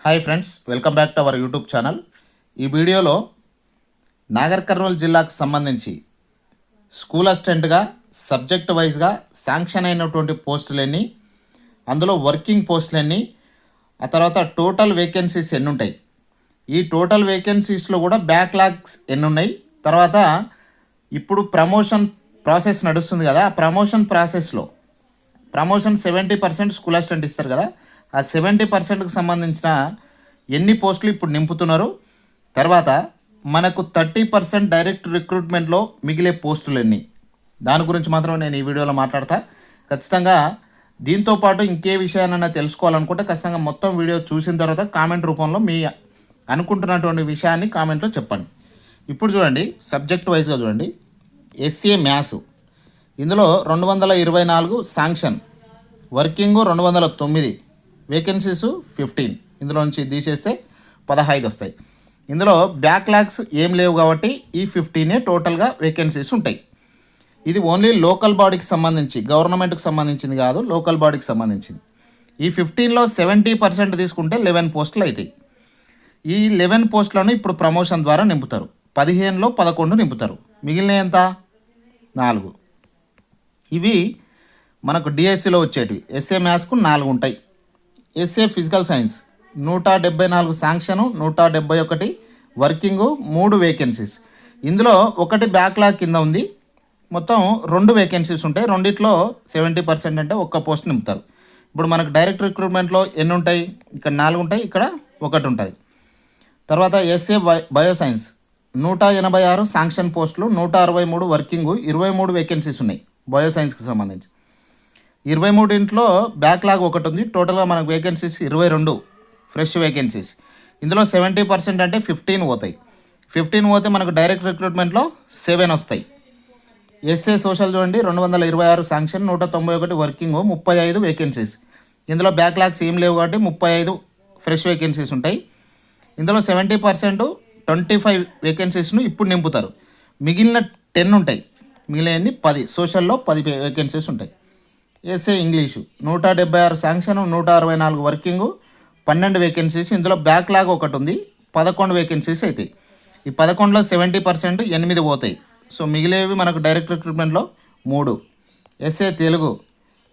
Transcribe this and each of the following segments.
Hi friends welcome back to our YouTube channel. ఈ వీడియోలో నాగర్ కర్నూలు జిల్లాకు సంబంధించి స్కూల్ అసిస్టెంట్గా సబ్జెక్ట్ వైజ్గా శాంక్షన్ అయినటువంటి పోస్టులన్నీ ఎన్ని అందులో వర్కింగ్ పోస్టులన్నీ ఎన్ని ఆ తర్వాత టోటల్ వేకెన్సీస్ ఎన్ని ఉంటాయి. ఈ టోటల్ వేకెన్సీస్లో కూడా బ్యాక్లాగ్స్ ఎన్ని ఉన్నాయి తర్వాత ఇప్పుడు ప్రమోషన్ ప్రాసెస్ నడుస్తుంది కదా ఆ ప్రమోషన్ ప్రాసెస్లో promotion seventy percent school assistant ఇస్తారు కదా ఆ సెవెంటీ పర్సెంట్కి సంబంధించిన ఎన్ని పోస్టులు ఇప్పుడు నింపుతున్నారు తర్వాత మనకు థర్టీ పర్సెంట్ డైరెక్ట్ రిక్రూట్మెంట్లో మిగిలే పోస్టులు ఎన్ని? దాని గురించి మాత్రం నేను ఈ వీడియోలో మాట్లాడతా. ఖచ్చితంగా దీంతో పాటు ఇంకే విషయాలన్నా తెలుసుకోవాలనుకుంటే ఖచ్చితంగా మొత్తం వీడియో చూసిన తర్వాత కామెంట్ రూపంలో మీ అనుకుంటున్నటువంటి విషయాన్ని కామెంట్లో చెప్పండి. ఇప్పుడు చూడండి సబ్జెక్ట్ వైజ్గా చూడండి. SA maths. ఇందులో రెండు వందల ఇరవై నాలుగు శాంక్షన్. వర్కింగ్ రెండు వందల తొమ్మిది. వేకెన్సీస్ ఫిఫ్టీన్ ఇందులో నుంచి తీసేస్తే పదహైదు వస్తాయి. ఇందులో బ్యాక్లాగ్స్ ఏం లేవు కాబట్టి ఈ ఫిఫ్టీనే టోటల్గా వేకెన్సీస్ ఉంటాయి. ఇది ఓన్లీ లోకల్ బాడీకి సంబంధించి గవర్నమెంట్కి సంబంధించింది కాదు లోకల్ బాడీకి సంబంధించింది. ఈ ఫిఫ్టీన్లో సెవెంటీ పర్సెంట్ తీసుకుంటే లెవెన్ పోస్టులు అవుతాయి ఈ లెవెన్ పోస్టులను ఇప్పుడు ప్రమోషన్ ద్వారా నింపుతారు. పదిహేనులో పదకొండు నింపుతారు. మిగిలిన ఎంత? నాలుగు. ఇవి మనకు డిఎస్సిలో వచ్చేటివి. ఎస్ఏ మ్యాథ్స్కు నాలుగు ఉంటాయి. ఎస్ఏ ఫిజికల్ సైన్స్ నూట డెబ్బై నాలుగు శాంక్షను నూట డెబ్బై ఒకటి వర్కింగు మూడు వేకెన్సీస్ ఇందులో ఒకటి బ్యాక్లాగ్ కింద ఉంది. మొత్తం రెండు వేకెన్సీస్ ఉంటాయి. రెండిట్లో సెవెంటీ పర్సెంట్ అంటే ఒక్క పోస్ట్ నింపుతారు. ఇప్పుడు మనకు డైరెక్ట్ రిక్రూట్మెంట్లో ఎన్ని ఉంటాయి? ఇక్కడ నాలుగు ఉంటాయి ఇక్కడ ఒకటి ఉంటుంది తర్వాత ఎస్ఏ బై- బయోసైన్స్ నూట ఎనభై ఆరు శాంక్షన్ పోస్టులు నూట అరవై మూడు వర్కింగు ఇరవై మూడు వేకెన్సీస్ ఉన్నాయి. బయోసైన్స్కి సంబంధించి. ఇరవై మూడింట్లో బ్యాక్లాగ్ ఒకటి ఉంది టోటల్గా మనకు వేకెన్సీస్ ఇరవై రెండు ఫ్రెష్ వేకెన్సీస్ ఇందులో సెవెంటీ పర్సెంట్ అంటే ఫిఫ్టీన్ పోతాయి. ఫిఫ్టీన్ పోతే మనకు డైరెక్ట్ రిక్రూట్మెంట్లో సెవెన్ వస్తాయి. ఎస్ఏ సోషల్ చూడండి రెండు వందల ఇరవై ఆరు శాంక్షన్ నూట తొంభై ఒకటి వర్కింగ్ ముప్పై ఐదు వేకెన్సీస్ ఇందులో బ్యాక్లాగ్స్ ఏం లేవు కాబట్టి ముప్పై ఐదు ఫ్రెష్ వేకెన్సీస్ ఉంటాయి. ఇందులో సెవెంటీ పర్సెంట్ ట్వంటీ ఫైవ్ వేకెన్సీస్ను ఇప్పుడు నింపుతారు. మిగిలిన టెన్ ఉంటాయి. మిగిలినవి పది సోషల్లో పది వేకెన్సీస్ ఉంటాయి. SA English. నూట డెబ్బై ఆరు శాంక్షన్ నూట అరవై నాలుగు వర్కింగు పన్నెండు వేకెన్సీస్. ఇందులో బ్యాక్లాగ్ ఒకటి ఉంది పదకొండు వేకెన్సీస్ అవుతాయి ఈ పదకొండులో సెవెంటీ పర్సెంట్ ఎనిమిది పోతాయి. సో మిగిలేవి మనకు డైరెక్ట్ రిక్రూట్మెంట్లో మూడు. ఎస్ఏ తెలుగు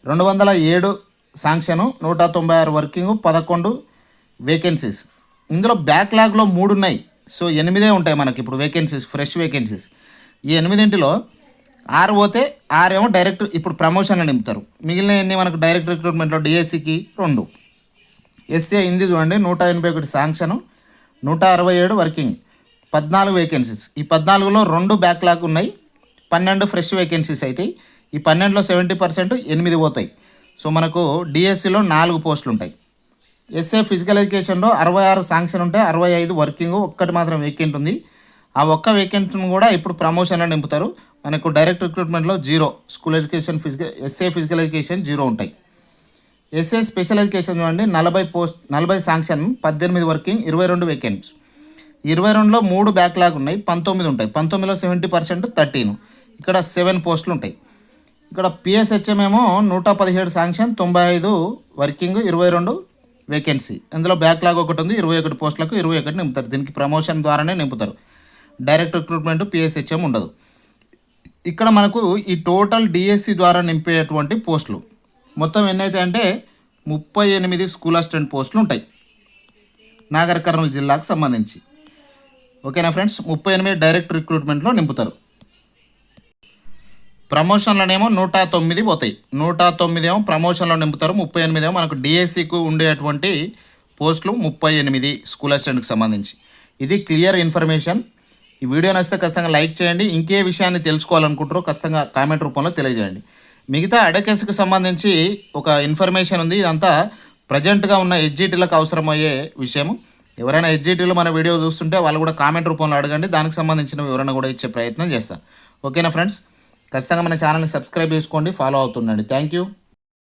రెండు వందల ఏడు శాంక్షను నూట తొంభై ఆరు వర్కింగ్ పదకొండు వేకెన్సీస్. ఇందులో బ్యాక్లాగ్లో మూడు ఉన్నాయి సో ఎనిమిదే ఉంటాయి మనకి ఇప్పుడు వేకెన్సీస్ ఫ్రెష్ వేకెన్సీస్. ఈ ఎనిమిదింటిలో ఆరు పోతే ఆరేమో డైరెక్ట్ ఇప్పుడు ప్రమోషన్లు నింపుతారు. మిగిలిన ఎన్ని మనకు డైరెక్ట్ రిక్రూట్మెంట్లో? డిఎస్సికి రెండు. ఎస్ఏ అయింది చూడండి నూట ఎనభై ఒకటి శాంక్షన్ నూట అరవై ఏడు వర్కింగ్ పద్నాలుగు వేకెన్సీస్. ఈ పద్నాలుగులో రెండు బ్యాక్లాగ్ ఉన్నాయి పన్నెండు ఫ్రెష్ వేకెన్సీస్ అవుతాయి ఈ పన్నెండులో సెవెంటీ పర్సెంట్ ఎనిమిది పోతాయి. సో మనకు డిఎస్సిలో నాలుగు పోస్టులు ఉంటాయి. ఎస్ఏ ఫిజికల్ ఎడ్యుకేషన్లో అరవై ఆరు శాంక్షన్ ఉంటే అరవై ఐదు వర్కింగ్ ఒక్కటి మాత్రం వేకెంట్ ఉంది. ఆ ఒక్క వేకెంట్ను కూడా ఇప్పుడు ప్రమోషన్లో నింపుతారు. మనకు direct రిక్రూట్మెంట్లో zero. School education physical SA physical education zero ఉంటాయి. ఎస్ఏ స్పెషల్ ఎడ్యుకేషన్ చూడండి నలభై పోస్ట్ నలభై శాంక్షన్ పద్దెనిమిది వర్కింగ్ ఇరవై రెండు వేకెంట్స్. ఇరవై రెండులో మూడు బ్యాక్లాగ్ ఉన్నాయి పంతొమ్మిది ఉంటాయి. పంతొమ్మిదిలో సెవెంటీ పర్సెంట్ థర్టీన్. ఇక్కడ సెవెన్ పోస్టులు ఉంటాయి. ఇక్కడ పిఎస్హెచ్ఎం ఏమో నూట పదిహేడు శాంక్షన్ తొంభై ఐదు వర్కింగ్ ఇరవై రెండు వేకెన్సీ. ఇందులో బ్యాక్లాగ్ ఒకటి ఉంది ఇరవై ఒకటి పోస్టులకు ఇరవై ఒకటి నింపుతారు. దీనికి ప్రమోషన్ ద్వారానే నింపుతారు. డైరెక్ట్ రిక్రూట్మెంట్ పిఎస్హెచ్ఎం ఉండదు. ఇక్కడ మనకు ఈ టోటల్ డిఎస్సి ద్వారా నింపేటువంటి పోస్టులు. మొత్తం ఎన్నైతే అంటే ముప్పై ఎనిమిది స్కూల్ అసిస్టెంట్ పోస్టులు ఉంటాయి. నాగర్ కర్నూలు జిల్లాకు సంబంధించి. ఓకేనా ఫ్రెండ్స్? ముప్పై ఎనిమిది డైరెక్ట్ రిక్రూట్మెంట్లో నింపుతారు. ప్రమోషన్లోనేమో నూట తొమ్మిది పోతాయి. నూట తొమ్మిది ఏమో ప్రమోషన్లో నింపుతారు. ముప్పై ఎనిమిది ఏమో మనకు డిఎస్సికు ఉండేటువంటి పోస్టులు ముప్పై ఎనిమిది స్కూల్ అసిస్టెంట్కి సంబంధించి. ఇది క్లియర్ ఇన్ఫర్మేషన్ ఈ వీడియో నచ్చితే ఖచ్చితంగా లైక్ చేయండి. ఇంకే విషయాన్ని తెలుసుకోవాలనుకుంటారో ఖచ్చితంగా కామెంట్ రూపంలో తెలియజేయండి. మిగతా అడకేసుకు సంబంధించి ఒక ఇన్ఫర్మేషన్ ఉంది. ఇదంతా ప్రజెంట్గా ఉన్న హెచ్జిటీలకు అవసరమయ్యే విషయం ఎవరైనా హెచ్జిటీలో మన వీడియో చూస్తుంటే వాళ్ళు కూడా కామెంట్ రూపంలో అడగండి. దానికి సంబంధించిన వివరణ కూడా ఇచ్చే ప్రయత్నం చేస్తాను ఓకేనా ఫ్రెండ్స్? ఖచ్చితంగా మన ఛానల్ని సబ్స్క్రైబ్ చేసుకోండి. ఫాలో అవుతుండండి. Thank you.